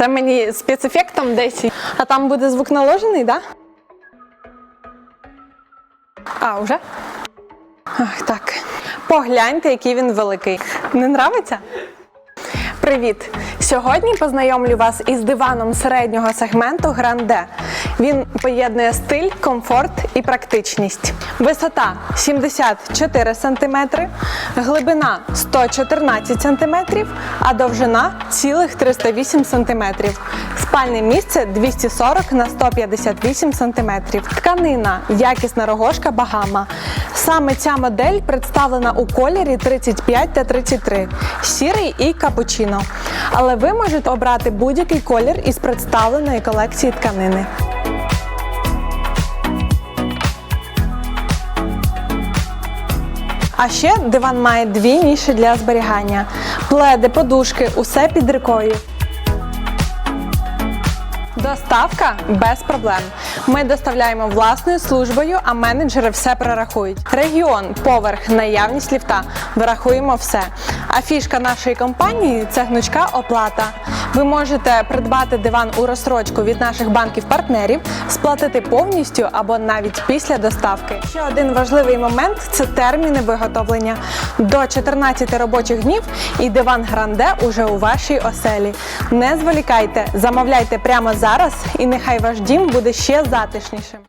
Це мені спецефектом 10. А там буде звук наложений? Да? А, вже? Ах, так. Погляньте, який він великий. Не нравиться? Привіт! Сьогодні познайомлю вас із диваном середнього сегменту Гранде. Він поєднує стиль, комфорт і практичність. Висота 74 см, глибина 114 см, а довжина цілих 308 см. Спальне місце 240 на 158 см. Тканина якісна рогожка Багама. Саме ця модель представлена у кольорі 35 та 33, сірий і капучино. Але ви можете обрати будь-який колір із представленої колекції тканини. А ще диван має дві ніші для зберігання. Пледи, подушки, усе під рукою. Доставка без проблем. Ми доставляємо власною службою, а менеджери все прорахують. Регіон, поверх, наявність ліфта. Вирахуємо все. А фішка нашої компанії це гнучка оплата. Ви можете придбати диван у розсрочку від наших банків-партнерів, сплатити повністю або навіть після доставки. Ще один важливий момент це терміни виготовлення. До 14 робочих днів і диван Гранде уже у вашій оселі. Не зволікайте, замовляйте прямо зараз, і нехай ваш дім буде ще затишнішим.